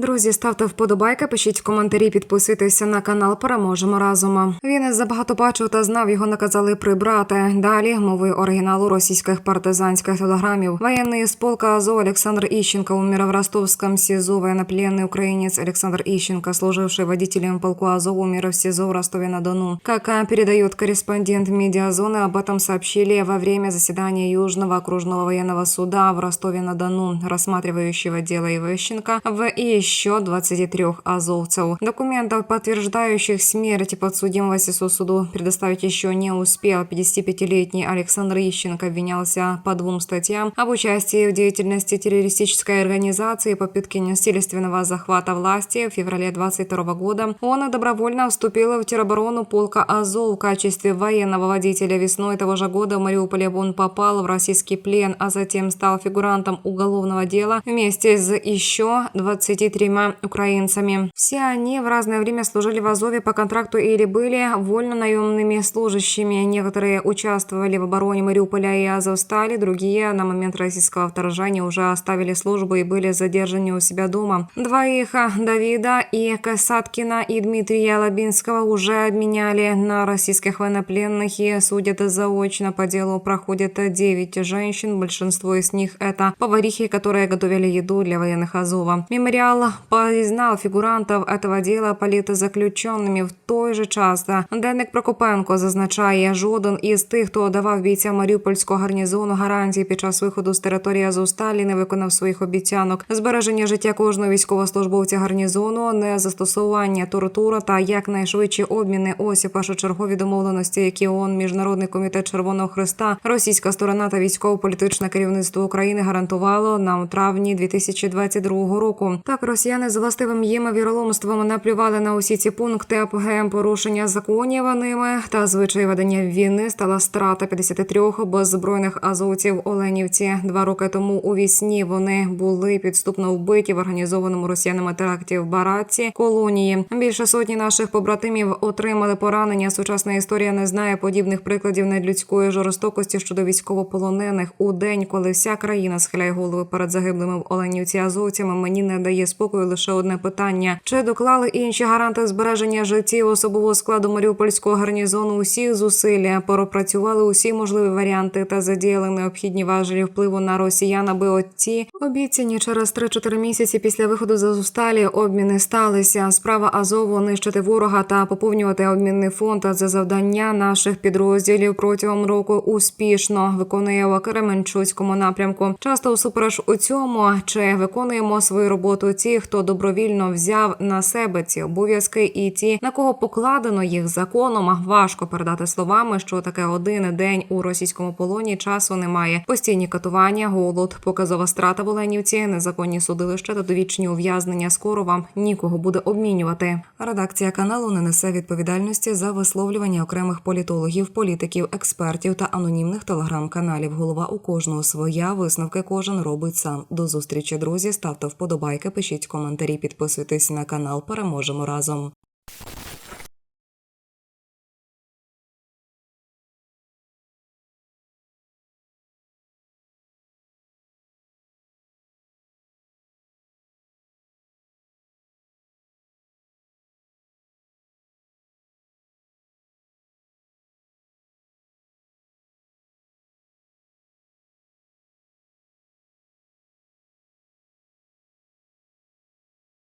Друзі, ставте вподобайки, пишіть коментарі, підписуйтеся на канал. Переможемо разом. Він забагато бачив та знав, його наказали прибрати. Далі мови оригіналу російських партизанських телеграмів. Воєнний з полка Азов Александр Ищенко умер в ростовском СИЗО. Военнопленный украинец Александр Ищенко, служивший водителем полку Азов, умер в СИЗО в Ростове-на-Дону. Как а, передает корреспондент медиазоны, об этом сообщили во время заседания Южного окружного военного суда в Ростове-на-Дону, рассматривающего дело Иващенко в и Еще 23 азовцев. Документов, подтверждающих смерть подсудимого СИСО суду, предоставить еще не успел. 55-летний Александр Ищенко обвинялся по двум статьям об участии в деятельности террористической организации и попытке насильственного захвата власти в феврале 22 года. Он добровольно вступил в тероборону полка Азов в качестве военного водителя. Весной того же года в Мариуполе он попал в российский плен, а затем стал фигурантом уголовного дела вместе с еще 23 украинцами. Все они в разное время служили в Азове по контракту или были вольно-наемными служащими. Некоторые участвовали в обороне Мариуполя и Азовстали, другие на момент российского вторжения уже оставили службу и были задержаны у себя дома. Двоих Давида и Касаткина и Дмитрия Лабинского уже обменяли на российских военнопленных и судят заочно по делу. Проходит 9 женщин, большинство из них это поварихи, которые готовили еду для военных Азова. Мемориал признал фигурантов этого дела политзаключенными в той же час. Денник Прокопенко зазначає, жоден із тих, хто давав бійцям Маріупольського гарнізону гарантії під час виходу з території Азовсталі, не виконав своїх обіцянок. Збереження життя кожного військовослужбовця гарнізону, не застосування тортури та якнайшвидші обміни. Ось першочергові домовленості, які ООН, Міжнародний комітет Червоного Христа, російська сторона та військово-політичне керівництво України гарантувало нам у травні 2022 року. Так росіяни з властивим їм віроломством наплювали на усі ці пункти апогеєм порушення законів ними та звичай ведення війни стала страта 53 беззбройних азовців Оленівці. Два роки тому у вісні вони були підступно вбиті в організованому росіянами теракті в Бараці колонії. Більше сотні наших побратимів отримали поранення. Сучасна історія не знає подібних прикладів недлюдської жорстокості щодо військовополонених у день, коли вся країна схиляє голови перед загиблими в Оленівці азовцями. Мені не дає спокою лише одне питання: чи доклали інші гаранти збереження життів особового складу Маріупольського гарнізону? Усіх зусилля, пропрацювали усі можливі варіанти та задіяли необхідні важелі впливу на росіян, аби оці обіцяні через 3-4 місяці після виходу з Азовсталі обміни сталися. Справа Азову нищити ворога та поповнювати обмінний фонд за завдання наших підрозділів протягом року успішно виконує в Кременчуцькому напрямку. Часто усупереч у цьому чи виконуємо свою роботу ті, хто добровільно взяв на себе ці обов'язки, і ті, на кого покладено їх законом, важко передати словами, що таке один день у російському полоні часу немає. Постійні катування, голод, показова страта Оленівці, незаконні судилища та довічні ув'язнення. Скоро вам нікого буде обмінювати. Редакція каналу не несе відповідальності за висловлювання окремих політологів, політиків, експертів та анонімних телеграм-каналів. Голова у кожного своя висновки кожен робить сам. До зустрічі, друзі. Ставте вподобайки, пишіть коментарі, підписуйтесь на канал. Переможемо разом.